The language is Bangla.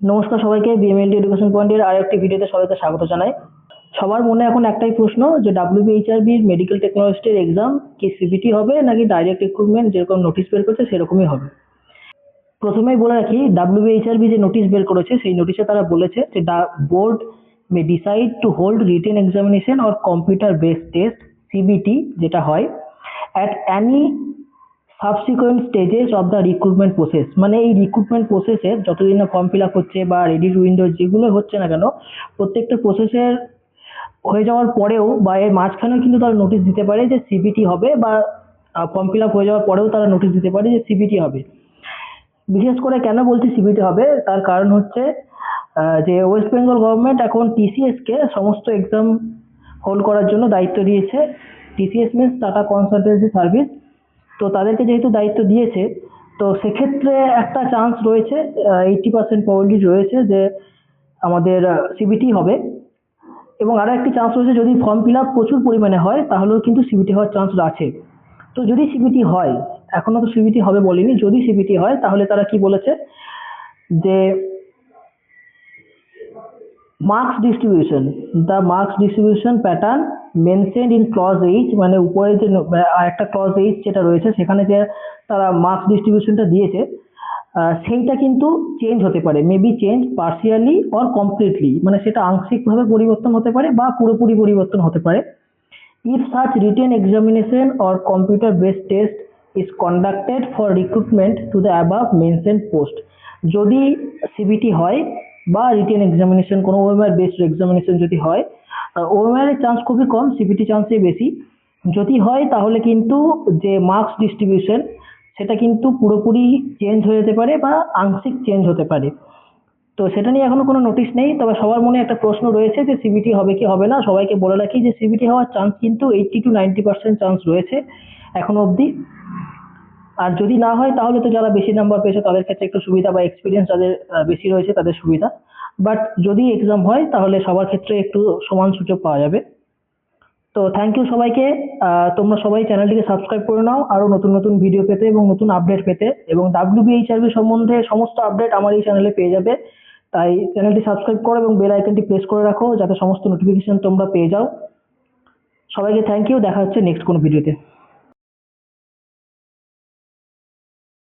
নমস্কার সবাইকে বিএমএলডি এডুকেশন পয়েন্টের আর একটি ভিডিওতে সবাইকে স্বাগত জানাই। সবার মনে এখন একটাই প্রশ্ন যে ডাব্লিউবিএইচআরবির মেডিকেল টেকনোলজিস্টের এক্সাম কি সিবিটি হবে নাকি ডাইরেক্ট রিক্রুটমেন্ট যেরকম নোটিশ বের করেছে সেরকমই হবে? প্রথমেই বলে রাখি ডাব্লিউবিএইচআরবি যে নোটিশ বের করেছে সেই নোটিশে তারা বলেছে যে board may decide to hold written examination or computer based test CBT যেটা হয় at any subsequent stages of the recruitment process মানে এই রিক্রুটমেন্ট প্রসেসে যতদিন না ফর্ম ফিল আপ হচ্ছে বা রেডি উইন্ডো যেগুলো হচ্ছে না কেন, প্রত্যেকটা প্রসেসের হয়ে যাওয়ার পরেও বা এর মাঝখানেও কিন্তু তারা নোটিশ দিতে পারে যে সিবিটি হবে বা ফর্ম ফিল আপ হয়ে যাওয়ার পরেও তারা নোটিশ দিতে পারে যে সিবিটি হবে। বিশেষ করে কেন বলছি সিবিটি হবে? তার কারণ হচ্ছে যে ওয়েস্ট বেঙ্গল গভর্নমেন্ট এখন টিসিএসকে সমস্ত এক্সাম হোল্ড করার জন্য দায়িত্ব দিয়েছে। TCS means Tata Consultancy Service তো তাদেরকে যেহেতু দায়িত্ব দিয়েছে, তো সেক্ষেত্রে একটা চান্স রয়েছে এইটটি পার্সেন্ট প্রবাবিলিটি রয়েছে যে আমাদের সিবিটি হবে। এবং আরও একটি চান্স রয়েছে, যদি ফর্ম ফিল আপ প্রচুর পরিমাণে হয়, তাহলেও কিন্তু সিবিটি হওয়ার চান্স আছে। তো যদি সিবিটি হয় এখনও তো সিবিটি হবে বলিনি, যদি সিবিটি হয়, তাহলে তারা কি বলেছে? যে marks distribution the marks distribution pattern mentioned in clause H মানে উপরে যে ন- আর একটা ক্লজ এইচ যেটা রয়েছে, সেখানে যে তারা মার্কস ডিস্ট্রিবিউশনটা দিয়েছে সেইটা কিন্তু চেঞ্জ হতে পারে। Maybe change partially or completely মানে সেটা আংশিকভাবে পরিবর্তন হতে পারে বা পুরোপুরি পরিবর্তন হতে পারে। If such written examination or computer based test is conducted for recruitment to the above mentioned post, যদি সিবিটি হয় বা রিটেন এক্সামিনেশন কোনো বেসড এক্সামিনেশন যদি হয় ওএমআর এর চান্স খুবই কম সিবিটি চান্সই বেশি। যদি হয়, তাহলে কিন্তু যে মার্কস ডিস্ট্রিবিউশন সেটা কিন্তু পুরোপুরি চেঞ্জ হয়ে যেতে পারে বা আংশিক চেঞ্জ হতে পারে। তো সেটা নিয়ে এখনও কোনো নোটিশ নেই, তবে সবার মনে একটা প্রশ্ন রয়েছে যে সিবিটি হবে কি হবে না? সবাইকে বলে রাখি যে সিবিটি হওয়ার চান্স কিন্তু eighty to ninety percent chance রয়েছে এখনও অবধি। আর যদি না হয়, তাহলে তো যারা বেশি নাম্বার পেয়েছে, তাদের ক্ষেত্রে একটু সুবিধা বা এক্সপিরিয়েন্স যাদের বেশি রয়েছে, তাদের সুবিধা। বাট যদি এক্সাম হয়, তাহলে সবার ক্ষেত্রে একটু সমান সুযোগ পাওয়া যাবে। তো থ্যাংক ইউ সবাইকে। তোমরা সবাই চ্যানেলটিকে সাবস্ক্রাইব করে নাও। আরও নতুন নতুন ভিডিও পেতে এবং নতুন আপডেট পেতে। এবং ডাব্লিউবিএইচআরবি সম্বন্ধে সমস্ত আপডেট আমার এই চ্যানেলে পেয়ে যাবে। তাই চ্যানেলটি সাবস্ক্রাইব করো এবং বেল আইকনটি প্রেস করে রাখো, যাতে সমস্ত নোটিফিকেশন তোমরা পেয়ে যাও। সবাইকে থ্যাংক ইউ দেখা হচ্ছে নেক্সট কোনো ভিডিওতে